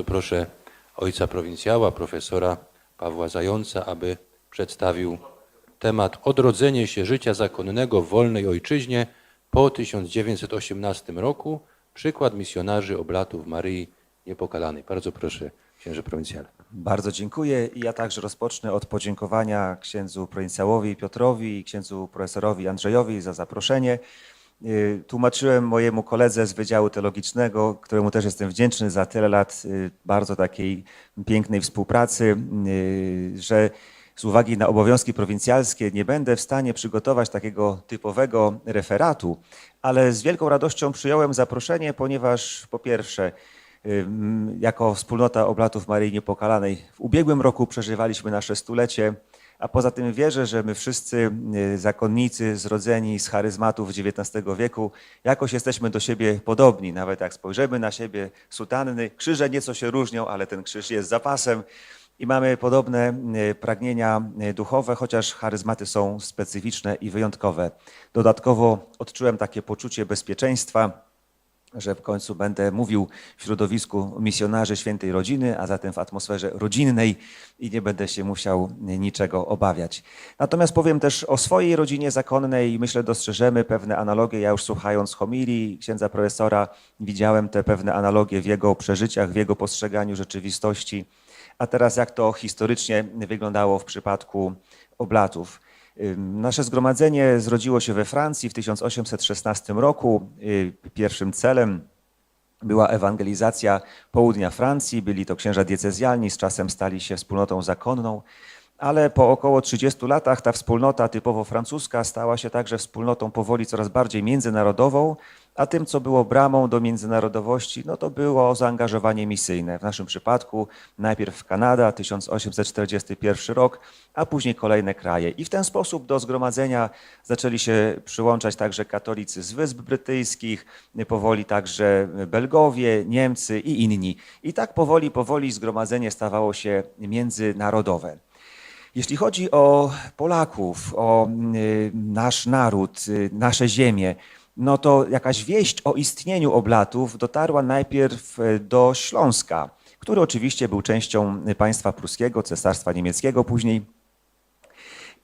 bardzo proszę ojca prowincjała, profesora Pawła Zająca, aby przedstawił temat odrodzenie się życia zakonnego w wolnej ojczyźnie po 1918 roku. Przykład misjonarzy oblatów Maryi Niepokalanej. Bardzo proszę, księże prowincjale. Bardzo dziękuję ja także rozpocznę od podziękowania księdzu prowincjałowi Piotrowi i księdzu profesorowi Andrzejowi za zaproszenie. Y, Tłumaczyłem mojemu koledze z Wydziału Teologicznego, któremu też jestem wdzięczny za tyle lat y, bardzo takiej pięknej współpracy, y, że z uwagi na obowiązki prowincjalskie nie będę w stanie przygotować takiego typowego referatu, ale z wielką radością przyjąłem zaproszenie, ponieważ po pierwsze, jako wspólnota oblatów Maryi Niepokalanej. W ubiegłym roku przeżywaliśmy nasze stulecie, a poza tym wierzę, że my wszyscy y, zakonnicy zrodzeni z charyzmatów XIX wieku jakoś jesteśmy do siebie podobni. Nawet jak spojrzymy na siebie, sutanny, krzyże nieco się różnią, ale ten krzyż jest zapasem i mamy podobne y, pragnienia y, duchowe, chociaż charyzmaty są specyficzne i wyjątkowe. Dodatkowo odczułem takie poczucie bezpieczeństwa, że w końcu będę mówił w środowisku misjonarzy świętej rodziny, a zatem w atmosferze rodzinnej i nie będę się musiał niczego obawiać. Natomiast powiem też o swojej rodzinie zakonnej myślę dostrzeżemy pewne analogie. Ja już słuchając homilii księdza profesora widziałem te pewne analogie w jego przeżyciach, w jego postrzeganiu rzeczywistości. A teraz jak to historycznie wyglądało w przypadku oblatów. Nasze zgromadzenie zrodziło się we Francji w 1816 roku. Y, Pierwszym celem była ewangelizacja południa Francji. Byli to księża diecezjalni, z czasem stali się wspólnotą zakonną, ale po około 30 latach ta wspólnota typowo francuska stała się także wspólnotą powoli coraz bardziej międzynarodową, a tym, co było bramą do międzynarodowości, no to było zaangażowanie misyjne. W naszym przypadku najpierw Kanada, 1841 rok, a później kolejne kraje. I w ten sposób do zgromadzenia zaczęli się przyłączać także katolicy z Wysp Brytyjskich, powoli także Belgowie, Niemcy i inni. I tak powoli, powoli zgromadzenie stawało się międzynarodowe. Jeśli chodzi o Polaków, o y, nasz naród, y, nasze ziemię, no to jakaś wieść o istnieniu oblatów dotarła najpierw y, do Śląska, który oczywiście był częścią państwa pruskiego, cesarstwa niemieckiego później.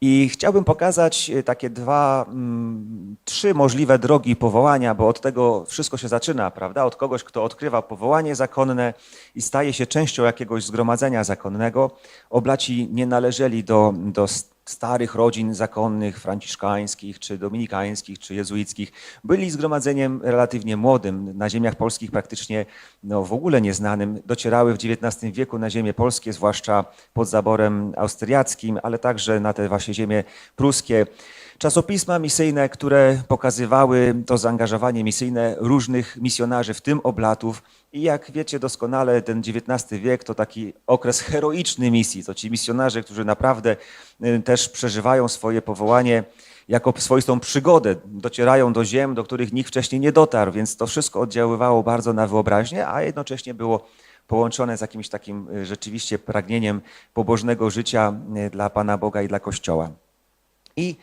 I chciałbym pokazać e, takie dwa, mm, trzy możliwe drogi powołania, bo od tego wszystko się zaczyna, prawda? Od kogoś, kto odkrywa powołanie zakonne i staje się częścią jakiegoś zgromadzenia zakonnego. Oblaci nie należeli do, do starych rodzin zakonnych, franciszkańskich, czy dominikańskich, czy jezuickich. Byli zgromadzeniem relatywnie młodym, na ziemiach polskich praktycznie no, w ogóle nieznanym. Docierały w XIX wieku na ziemię polskie, zwłaszcza pod zaborem austriackim, ale także na te właśnie ziemie pruskie. Czasopisma misyjne, które pokazywały to zaangażowanie misyjne różnych misjonarzy, w tym oblatów. I jak wiecie doskonale, ten XIX wiek to taki okres heroiczny misji. To ci misjonarze, którzy naprawdę y, też przeżywają swoje powołanie jako swoistą przygodę. Docierają do ziem, do których nikt wcześniej nie dotarł, więc to wszystko oddziaływało bardzo na wyobraźnię, a jednocześnie było połączone z jakimś takim y, rzeczywiście pragnieniem pobożnego życia y, dla Pana Boga i dla Kościoła. I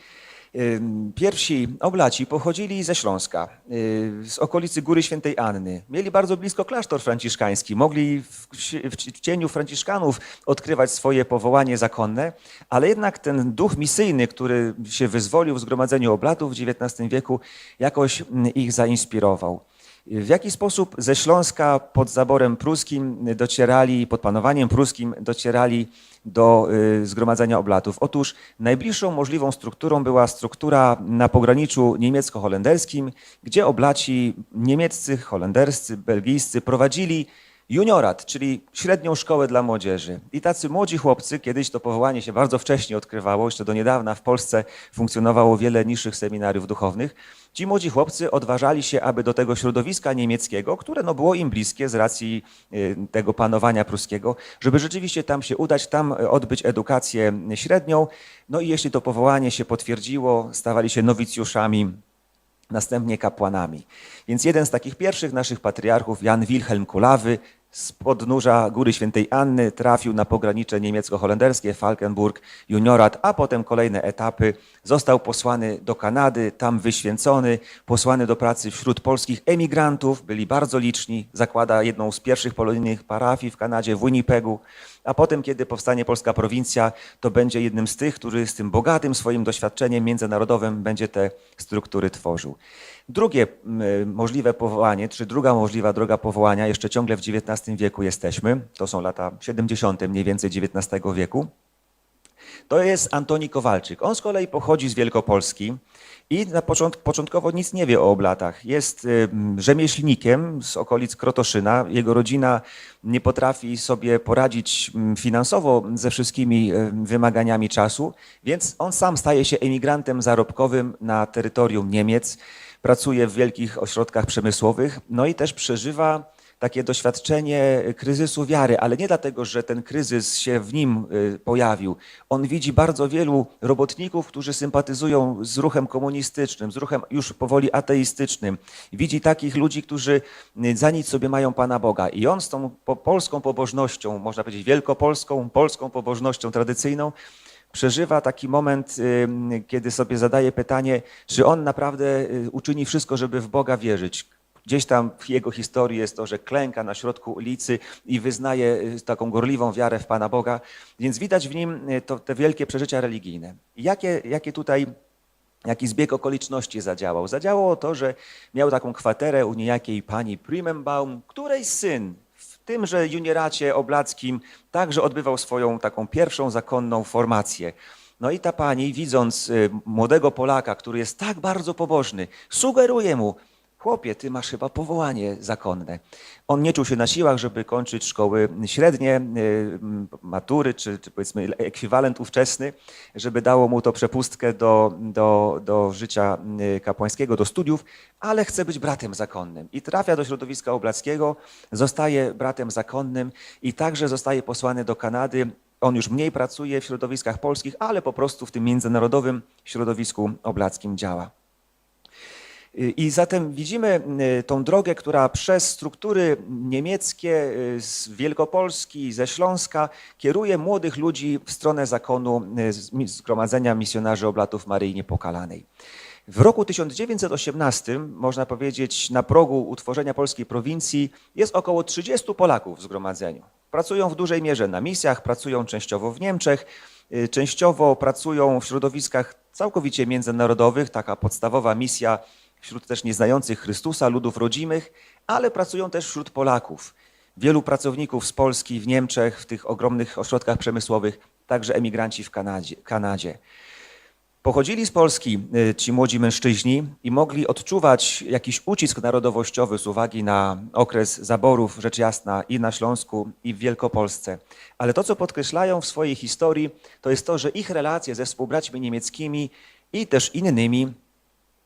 pierwsi oblaci pochodzili ze Śląska, y, z okolicy Góry Świętej Anny. Mieli bardzo blisko klasztor franciszkański, mogli w, w cieniu franciszkanów odkrywać swoje powołanie zakonne, ale jednak ten duch misyjny, który się wyzwolił w zgromadzeniu oblatów w XIX wieku, jakoś mm, ich zainspirował. W jaki sposób ze Śląska pod zaborem pruskim docierali, pod panowaniem pruskim docierali do y, zgromadzenia oblatów? Otóż najbliższą możliwą strukturą była struktura na pograniczu niemiecko-holenderskim, gdzie oblaci niemieccy, holenderscy, belgijscy prowadzili juniorat, czyli średnią szkołę dla młodzieży. I tacy młodzi chłopcy, kiedyś to powołanie się bardzo wcześnie odkrywało, jeszcze do niedawna w Polsce funkcjonowało wiele niższych seminariów duchownych. Ci młodzi chłopcy odważali się, aby do tego środowiska niemieckiego, które no było im bliskie z racji y, tego panowania pruskiego, żeby rzeczywiście tam się udać, tam y, odbyć edukację średnią. No i jeśli to powołanie się potwierdziło, stawali się nowicjuszami następnie kapłanami. Więc jeden z takich pierwszych naszych patriarchów, Jan Wilhelm Kulawy, z podnóża Góry Świętej Anny trafił na pogranicze niemiecko-holenderskie, Falkenburg, Juniorat, a potem kolejne etapy. Został posłany do Kanady, tam wyświęcony, posłany do pracy wśród polskich emigrantów, byli bardzo liczni, zakłada jedną z pierwszych polonijnych parafii w Kanadzie, w Winnipegu, a potem, kiedy powstanie polska prowincja, to będzie jednym z tych, który z tym bogatym swoim doświadczeniem międzynarodowym będzie te struktury tworzył. Drugie możliwe powołanie, czy druga możliwa droga powołania, jeszcze ciągle w XIX wieku jesteśmy, to są lata 70. mniej więcej XIX wieku, to jest Antoni Kowalczyk. On z kolei pochodzi z Wielkopolski i na począt, początkowo nic nie wie o oblatach. Jest y, rzemieślnikiem z okolic Krotoszyna. Jego rodzina nie potrafi sobie poradzić mm, finansowo ze wszystkimi y, wymaganiami czasu, więc on sam staje się emigrantem zarobkowym na terytorium Niemiec. Pracuje w wielkich ośrodkach przemysłowych, no i też przeżywa takie doświadczenie kryzysu wiary, ale nie dlatego, że ten kryzys się w nim y, pojawił. On widzi bardzo wielu robotników, którzy sympatyzują z ruchem komunistycznym, z ruchem już powoli ateistycznym. Widzi takich ludzi, którzy y, za nic sobie mają Pana Boga. I on z tą po polską pobożnością, można powiedzieć wielkopolską, polską pobożnością tradycyjną, przeżywa taki moment, y, kiedy sobie zadaje pytanie, czy on naprawdę uczyni wszystko, żeby w Boga wierzyć. Gdzieś tam w jego historii jest to, że klęka na środku ulicy i wyznaje y, taką gorliwą wiarę w Pana Boga, więc widać w nim y, to, te wielkie przeżycia religijne. Jakie, jakie tutaj jaki zbieg okoliczności zadziałał. Zadziałało to, że miał taką kwaterę u niejakiej pani Primenbaum, której syn w tymże junieracie oblackim także odbywał swoją taką pierwszą zakonną formację. No i ta pani, widząc y, młodego Polaka, który jest tak bardzo pobożny, sugeruje mu, chłopie, ty masz chyba powołanie zakonne. On nie czuł się na siłach, żeby kończyć szkoły średnie, y, matury, czy, czy powiedzmy ekwiwalent ówczesny, żeby dało mu to przepustkę do, do, do życia y, kapłańskiego, do studiów, ale chce być bratem zakonnym. I trafia do środowiska oblackiego, zostaje bratem zakonnym i także zostaje posłany do Kanady. On już mniej pracuje w środowiskach polskich, ale po prostu w tym międzynarodowym środowisku oblackim działa. I zatem widzimy y, tą drogę, która przez struktury niemieckie y, z Wielkopolski, ze Śląska kieruje młodych ludzi w stronę zakonu y, Zgromadzenia Misjonarzy Oblatów Maryi Niepokalanej. W roku 1918, można powiedzieć, na progu utworzenia polskiej prowincji jest około 30 Polaków w zgromadzeniu. Pracują w dużej mierze na misjach, pracują częściowo w Niemczech, y, częściowo pracują w środowiskach całkowicie międzynarodowych, taka podstawowa misja wśród też nieznających Chrystusa, ludów rodzimych, ale pracują też wśród Polaków. Wielu pracowników z Polski w Niemczech, w tych ogromnych ośrodkach przemysłowych, także emigranci w Kanadzie. Kanadzie. Pochodzili z Polski y, ci młodzi mężczyźni i mogli odczuwać jakiś ucisk narodowościowy z uwagi na okres zaborów, rzecz jasna, i na Śląsku, i w Wielkopolsce. Ale to, co podkreślają w swojej historii, to jest to, że ich relacje ze współbraćmi niemieckimi i też innymi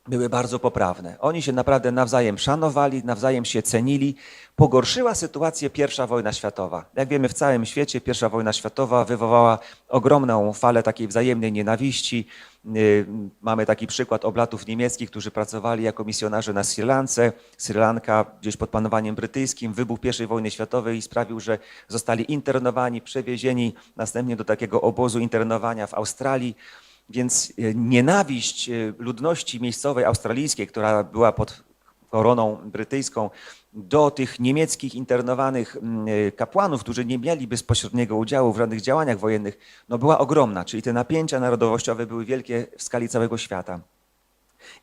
były bardzo poprawne. Oni się naprawdę nawzajem szanowali, nawzajem się cenili. Pogorszyła sytuację I wojna światowa. Jak wiemy, w całym świecie I wojna światowa wywołała ogromną falę takiej wzajemnej nienawiści. Yy, Mamy taki przykład oblatów niemieckich, którzy pracowali jako misjonarze na Sri Lance. Sri Lanka gdzieś pod panowaniem brytyjskim, wybuch I wojny światowej sprawił, że zostali internowani, przewiezieni następnie do takiego obozu internowania w Australii. Więc e, nienawiść e, ludności miejscowej australijskiej, która była pod koroną brytyjską, do tych niemieckich internowanych mm, e, kapłanów, którzy nie mieli bezpośredniego udziału w żadnych działaniach wojennych, no była ogromna. Czyli te napięcia narodowościowe były wielkie w skali całego świata.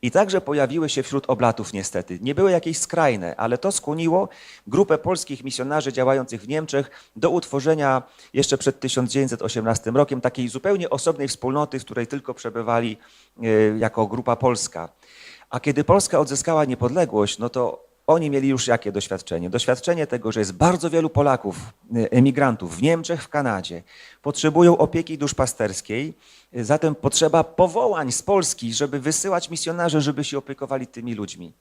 I także pojawiły się wśród oblatów niestety. Nie były jakieś skrajne, ale to skłoniło grupę polskich misjonarzy działających w Niemczech do utworzenia jeszcze przed 1918 rokiem takiej zupełnie osobnej wspólnoty, w której tylko przebywali e, jako grupa polska. A kiedy Polska odzyskała niepodległość, no to oni mieli już jakie doświadczenie? Doświadczenie tego, że jest bardzo wielu Polaków, e, emigrantów w Niemczech, w Kanadzie. Potrzebują opieki duszpasterskiej, zatem potrzeba powołań z Polski, żeby wysyłać misjonarzy, żeby się opiekowali tymi ludźmi.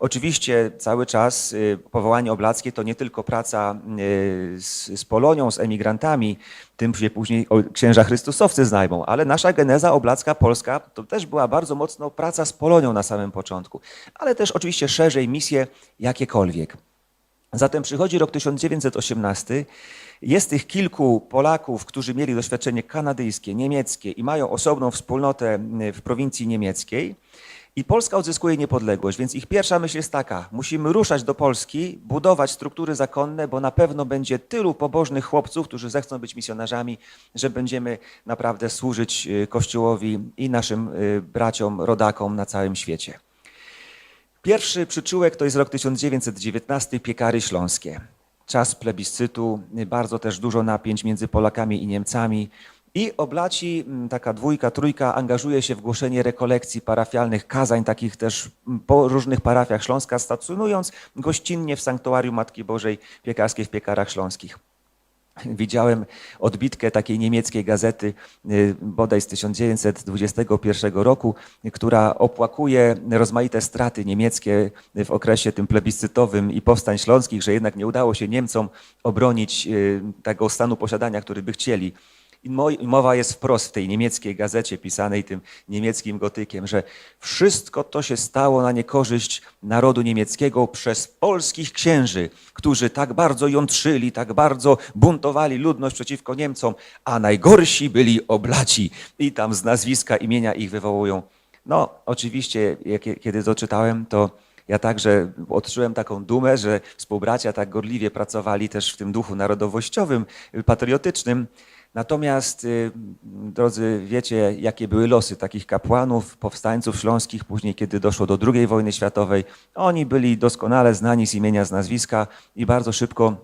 Oczywiście cały czas y, powołanie oblackie to nie tylko praca y, z, z Polonią, z emigrantami, tym się później księża chrystusowcy znajmą, ale nasza geneza oblacka polska to też była bardzo mocno praca z Polonią na samym początku, ale też oczywiście szerzej misje jakiekolwiek. Zatem przychodzi rok 1918. Jest tych kilku Polaków, którzy mieli doświadczenie kanadyjskie, niemieckie i mają osobną wspólnotę y, w prowincji niemieckiej. I Polska odzyskuje niepodległość, więc ich pierwsza myśl jest taka: musimy ruszać do Polski, budować struktury zakonne, bo na pewno będzie tylu pobożnych chłopców, którzy zechcą być misjonarzami, że będziemy naprawdę służyć y, Kościołowi i naszym y, braciom, rodakom na całym świecie. Pierwszy przyczółek to jest rok 1919, Piekary Śląskie. Czas plebiscytu, bardzo też dużo napięć między Polakami i Niemcami. I oblaci, m, taka dwójka, trójka, angażuje się w głoszenie rekolekcji parafialnych, kazań takich też m, po różnych parafiach Śląska, stacjonując gościnnie w Sanktuarium Matki Bożej Piekarskiej w Piekarach Śląskich. Widziałem odbitkę takiej niemieckiej gazety, y, bodaj z 1921 roku, która opłakuje rozmaite straty niemieckie w okresie tym plebiscytowym i powstań śląskich, że jednak nie udało się Niemcom obronić y, tego stanu posiadania, który by chcieli. I mo- i mowa jest wprost w tej niemieckiej gazecie pisanej tym niemieckim gotykiem, że wszystko to się stało na niekorzyść narodu niemieckiego przez polskich księży, którzy tak bardzo jątrzyli, tak bardzo buntowali ludność przeciwko Niemcom, a najgorsi byli oblaci. I tam z nazwiska, imienia ich wywołują. No, oczywiście, kiedy to czytałem, to ja także odczułem taką dumę, że współbracia tak gorliwie pracowali też w tym duchu narodowościowym, patriotycznym. Natomiast, y, drodzy, wiecie, jakie były losy takich kapłanów, powstańców śląskich, później, kiedy doszło do II wojny światowej. Oni byli doskonale znani z imienia, z nazwiska i bardzo szybko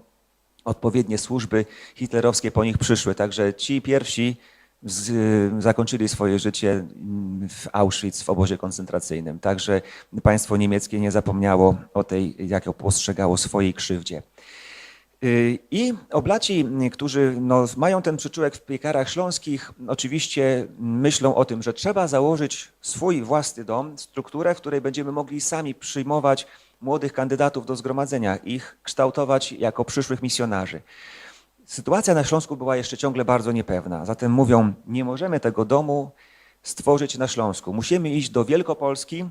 odpowiednie służby hitlerowskie po nich przyszły. Także ci pierwsi z, zakończyli swoje życie mm, w Auschwitz, w obozie koncentracyjnym. Także państwo niemieckie nie zapomniało o tej, jak ją postrzegało, swojej krzywdzie. I oblaci, którzy no, mają ten przyczółek w piekarach śląskich, oczywiście myślą o tym, że trzeba założyć swój własny dom, strukturę, w której będziemy mogli sami przyjmować młodych kandydatów do zgromadzenia, ich kształtować jako przyszłych misjonarzy. Sytuacja na Śląsku była jeszcze ciągle bardzo niepewna, zatem mówią, nie możemy tego domu stworzyć na Śląsku. Musimy iść do Wielkopolski,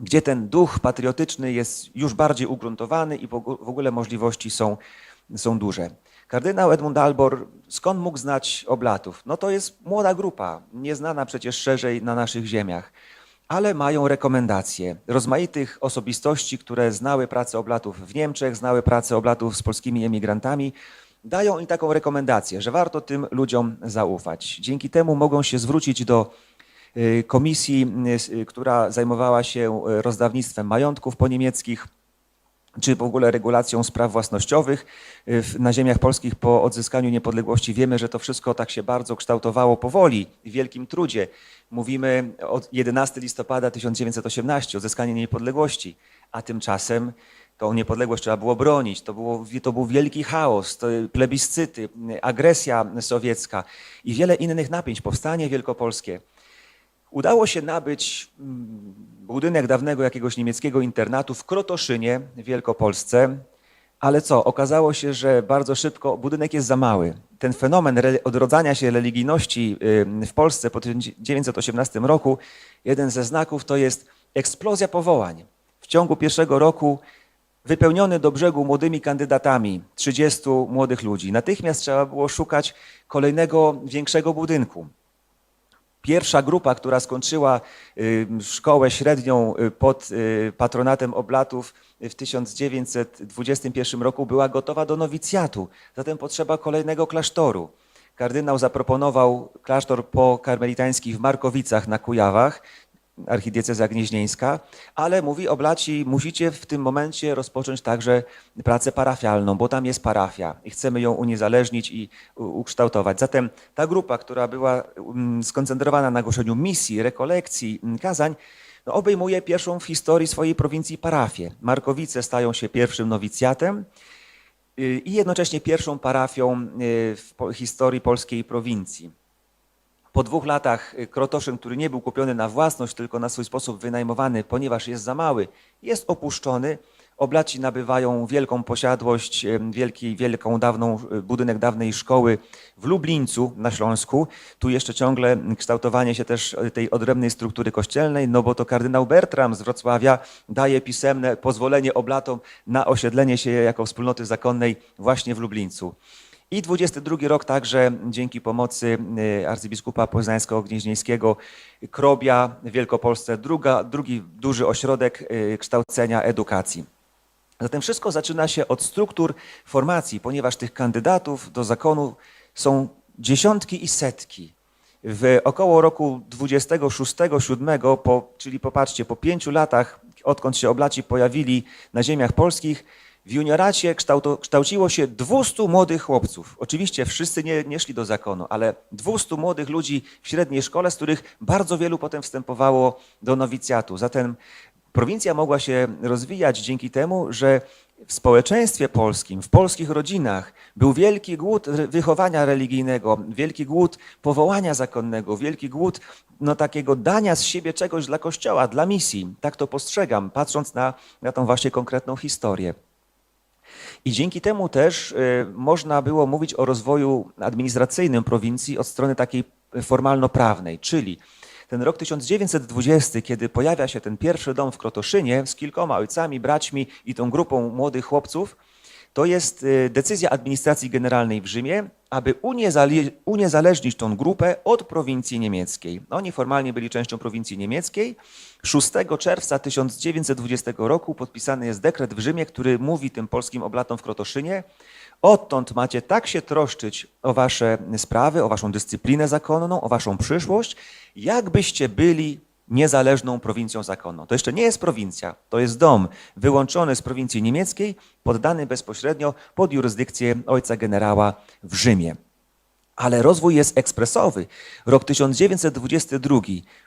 gdzie ten duch patriotyczny jest już bardziej ugruntowany i w ogó- w ogóle możliwości są, są duże. Kardynał Edmund Albor, skąd mógł znać oblatów? No to jest młoda grupa, nieznana przecież szerzej na naszych ziemiach, ale mają rekomendacje rozmaitych osobistości, które znały pracę oblatów w Niemczech, znały pracę oblatów z polskimi emigrantami, dają im taką rekomendację, że warto tym ludziom zaufać. Dzięki temu mogą się zwrócić do komisji, y, która zajmowała się y, rozdawnictwem majątków poniemieckich, czy w ogóle regulacją spraw własnościowych y, na ziemiach polskich po odzyskaniu niepodległości. Wiemy, że to wszystko tak się bardzo kształtowało powoli, w wielkim trudzie. Mówimy od 11 listopada 1918, odzyskanie niepodległości, a tymczasem tą niepodległość trzeba było bronić. To, było, to był wielki chaos, plebiscyty, agresja sowiecka i wiele innych napięć, powstanie wielkopolskie. Udało się nabyć mm, budynek dawnego jakiegoś niemieckiego internatu w Krotoszynie w Wielkopolsce, ale co? Okazało się, że bardzo szybko budynek jest za mały. Ten fenomen odrodzania się religijności w Polsce po 1918 roku, jeden ze znaków to jest eksplozja powołań. W ciągu pierwszego roku wypełniony do brzegu młodymi kandydatami, 30 młodych ludzi. Natychmiast trzeba było szukać kolejnego większego budynku. Pierwsza grupa, która skończyła y, szkołę średnią y, pod y, patronatem oblatów w 1921 roku, była gotowa do nowicjatu. Zatem potrzeba kolejnego klasztoru. Kardynał zaproponował klasztor pokarmelitański w Markowicach na Kujawach, archidiecezja gnieźnieńska, ale mówi oblaci, musicie w tym momencie rozpocząć także pracę parafialną, bo tam jest parafia i chcemy ją uniezależnić i ukształtować. Zatem ta grupa, która była mm, skoncentrowana na głoszeniu misji, rekolekcji, mm, kazań, no, obejmuje pierwszą w historii swojej prowincji parafię. Markowice stają się pierwszym nowicjatem y, i jednocześnie pierwszą parafią y, w historii polskiej prowincji. Po dwóch latach y, Krotoszyn, który nie był kupiony na własność, tylko na swój sposób wynajmowany, ponieważ jest za mały, jest opuszczony. Oblaci nabywają wielką posiadłość, wielki, wielką dawną, e, budynek dawnej szkoły w Lublińcu na Śląsku. Tu jeszcze ciągle kształtowanie się też e, tej odrębnej struktury kościelnej, no bo to kardynał Bertram z Wrocławia daje pisemne pozwolenie oblatom na osiedlenie się jako wspólnoty zakonnej właśnie w Lublińcu. I 22 rok także dzięki pomocy y, arcybiskupa poznańsko-gnieźnieńskiego Krobia w Wielkopolsce, druga, drugi duży ośrodek y, kształcenia edukacji. Zatem wszystko zaczyna się od struktur formacji, ponieważ tych kandydatów do zakonu są dziesiątki i setki. W około roku 26-7, po, czyli popatrzcie, po pięciu latach, odkąd się oblaci pojawili na ziemiach polskich, w junioracie kształto, kształciło się 200 młodych chłopców. Oczywiście wszyscy nie, nie szli do zakonu, ale 200 młodych ludzi w średniej szkole, z których bardzo wielu potem wstępowało do nowicjatu. Zatem prowincja mogła się rozwijać dzięki temu, że w społeczeństwie polskim, w polskich rodzinach był wielki głód wychowania religijnego, wielki głód powołania zakonnego, wielki głód no, takiego dania z siebie czegoś dla Kościoła, dla misji. Tak to postrzegam, patrząc na, na tą właśnie konkretną historię. I dzięki temu też y, można było mówić o rozwoju administracyjnym prowincji od strony takiej formalno-prawnej, czyli ten rok 1920, kiedy pojawia się ten pierwszy dom w Krotoszynie z kilkoma ojcami, braćmi i tą grupą młodych chłopców, to jest y, decyzja administracji generalnej w Rzymie, aby uniezale- uniezależnić tą grupę od prowincji niemieckiej. Oni formalnie byli częścią prowincji niemieckiej. 6 czerwca 1920 roku podpisany jest dekret w Rzymie, który mówi tym polskim oblatom w Krotoszynie, odtąd macie tak się troszczyć o wasze sprawy, o waszą dyscyplinę zakonną, o waszą przyszłość, jakbyście byli niezależną prowincją zakonną. To jeszcze nie jest prowincja, to jest dom wyłączony z prowincji niemieckiej, poddany bezpośrednio pod jurysdykcję ojca generała w Rzymie. Ale rozwój jest ekspresowy. Rok 1922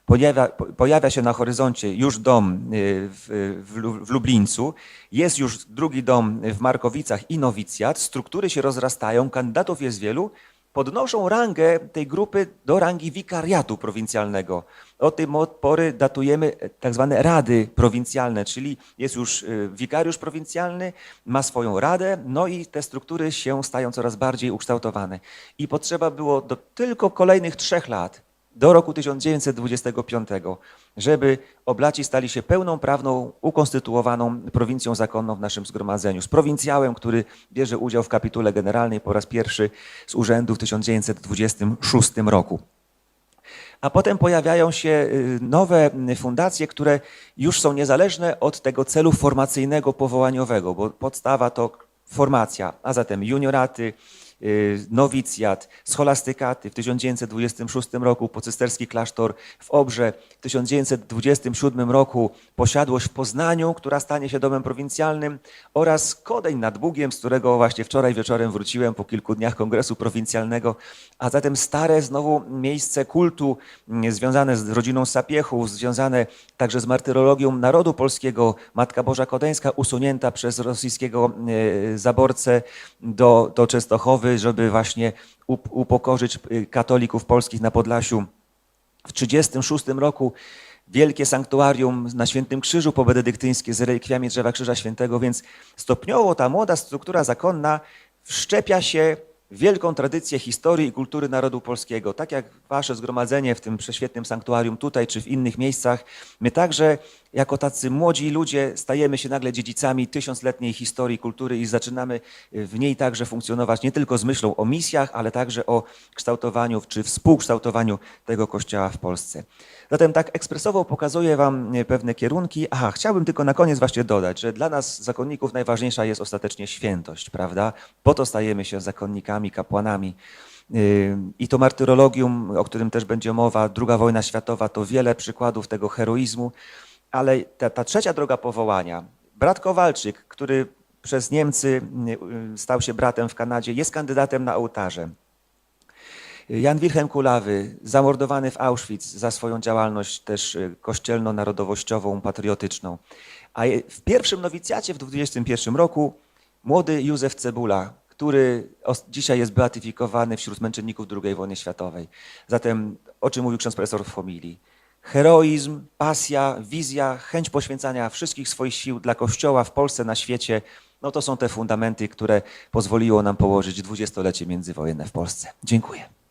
pojawia, po- pojawia się na horyzoncie już dom y, w, w, w Lublińcu, jest już drugi dom w Markowicach i nowicjat, struktury się rozrastają, kandydatów jest wielu, podnoszą rangę tej grupy do rangi wikariatu prowincjalnego. Od tej pory datujemy e, tak zwane rady prowincjalne, czyli jest już y, wikariusz prowincjalny, ma swoją radę, no i te struktury się stają coraz bardziej ukształtowane. I potrzeba było do tylko kolejnych trzech lat, do roku 1925, żeby oblaci stali się pełną prawną, ukonstytuowaną prowincją zakonną w naszym zgromadzeniu. Z prowincjałem, który bierze udział w kapitule generalnej po raz pierwszy z urzędu w 1926 roku. A potem pojawiają się y, nowe fundacje, które już są niezależne od tego celu formacyjnego, powołaniowego, bo podstawa to formacja, a zatem junioraty, nowicjat, scholastykaty. W 1926 roku pocysterski klasztor w Obrze, w 1927 roku posiadłość w Poznaniu, która stanie się domem prowincjalnym oraz Kodeń nad Bugiem, z którego właśnie wczoraj wieczorem wróciłem po kilku dniach kongresu prowincjalnego, a zatem stare znowu miejsce kultu mm, związane z rodziną Sapiechów, związane także z martyrologią narodu polskiego. Matka Boża Kodeńska usunięta przez rosyjskiego e, zaborcę do, do Częstochowy, żeby właśnie up- upokorzyć e, katolików polskich na Podlasiu. W 1936 roku wielkie sanktuarium na Świętym Krzyżu pobenedyktyńskie z relikwiami drzewa Krzyża Świętego, więc stopniowo ta młoda struktura zakonna wszczepia się w wielką tradycję historii i kultury narodu polskiego. Tak jak wasze zgromadzenie w tym prześwietnym sanktuarium tutaj czy w innych miejscach, my także jako tacy młodzi ludzie stajemy się nagle dziedzicami tysiącletniej historii kultury i zaczynamy w niej także funkcjonować nie tylko z myślą o misjach, ale także o kształtowaniu czy współkształtowaniu tego kościoła w Polsce. Zatem tak ekspresowo pokazuję wam e, pewne kierunki. Aha, chciałbym tylko na koniec właśnie dodać, że dla nas zakonników najważniejsza jest ostatecznie świętość, prawda? Po to stajemy się zakonnikami, kapłanami. Yy, I to martyrologium, o którym też będzie mowa, II wojna światowa, to wiele przykładów tego heroizmu, ale ta, ta trzecia droga powołania, brat Kowalczyk, który przez Niemcy yy, stał się bratem w Kanadzie, jest kandydatem na ołtarze. Jan Wilhelm Kulawy, zamordowany w Auschwitz za swoją działalność też y, kościelno-narodowościową, patriotyczną. A w pierwszym nowicjacie w 21 roku młody Józef Cebula, który dzisiaj jest beatyfikowany wśród męczenników II wojny światowej. Zatem, o czym mówił ksiądz profesor w homilii, heroizm, pasja, wizja, chęć poświęcania wszystkich swoich sił dla Kościoła w Polsce, na świecie. No to są te fundamenty, które pozwoliło nam położyć dwudziestolecie międzywojenne w Polsce. Dziękuję.